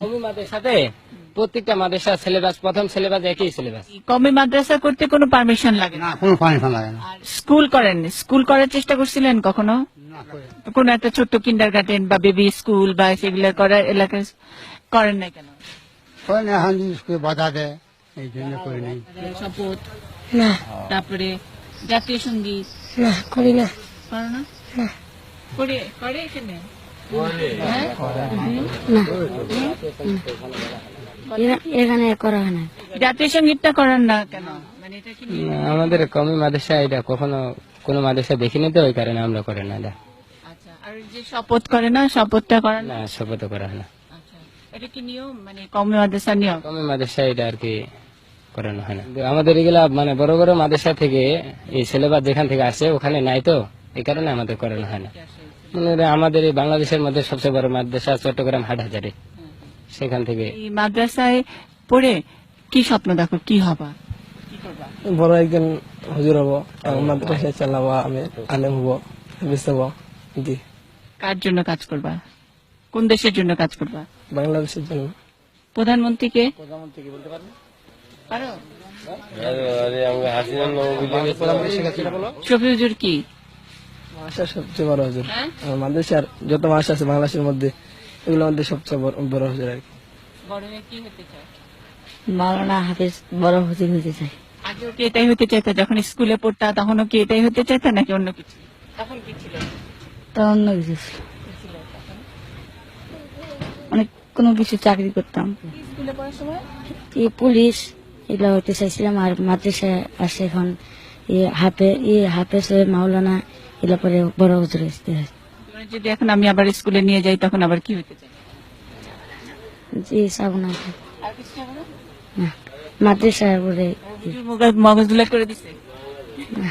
কমি মাদ্রাসাতে প্রত্যেকটা মাদ্রাসার সিলেবাস প্রথম সিলেবাস একই সিলেবাস কমে মাদ্রাসা করতে কোনো পারমিশন লাগে না? না কোনো পারমিশন লাগে না। স্কুল করেন স্কুল করার চেষ্টা করছিলেন কখনো? কোন একটা ছোট্ট কিন্ডার গার্ডেন বা বেবি স্কুল বা সেগুলো করার এলাকায় করেন না কেন? করে এখন স্কুলে বাধা দেয় এই জন্য করে নেই তারপরে জাতীয় সংগীত। না করি না। করো না? না। করে করে এখানে? এখানে করা হয় না। জাতীয় সঙ্গীতটা করেন না কেন? মানে এটা কি আমাদের কমি মাদ্রাসা এটা কখনো কোনো মাদ্রাসা দেখিনি তো ওই কারণে আমরা করে না এটা। আচ্ছা আর যে শপথ করে না শপথটা করেন না? না শপথ করা হয় না। আচ্ছা এটা কি নিয়ম? মানে কমে মাদ্রাসা নিয়ম? কমি মাদ্রাসা এটা আর কি করানো হয় না। আমাদের এগুলা মানে বড় বড় মাদ্রাসা থেকে এই সিলেবাস যেখান থেকে আসে ওখানে নাই তো। এই কারণে আমাদের করানো হয় না। মনে আমাদের এই বাংলাদেশের মধ্যে সবচেয়ে বড় মাদ্রাসা চট্টগ্রাম হাট হাজারে। সেখান থেকে মাদ্রাসায় পড়ে কি স্বপ্ন দেখো কি হবা? বড় একজন হুজুর হব এবং মাদ্রাসা চালাবো আমি আলেম হব হাফিজ হব জি। কার জন্য কাজ করবা? কোন দেশের জন্য কাজ করবা? বাংলাদেশের জন্য। প্রধানমন্ত্রীকে? পারো শফি হুজুর কি? মাসা সবচেয়ে বড় হুজুর। হ্যাঁ? আর যত মাস আছে বাংলাদেশের মধ্যে এগুলোর মধ্যে সবচেয়ে বড়- বড় হুজুর আর কি। বড় কি হতে মাওলানা হাফিজ বড় হুজুর হতে চাই আগেও কি এটাই হতে চাইতা? যখন স্কুলে পড়তা তখনও কি এটাই হতে চাইতা নাকি অন্য কিছু? তখন কি ছিল? তো অন্য কিছু ছিল। অনেক কোনো কিছু চাকরি করতাম। স্কুলে পড়ার সময়? পুলিশ এগুলো হতে চাইছিলাম আর মাদ্রাসায় আসে এখন হাফে ই হাফে হয়ে মাওলানা এগুলো পরে বড় হুজুর আসতে হয়। যদি এখন আমি আবার স্কুলে নিয়ে যাই তখন আবার কি হতে চাই? জি সাবনা আর কিছু না মাদ্রাসায় পরে মগজ- দুলা করে দিছে? না।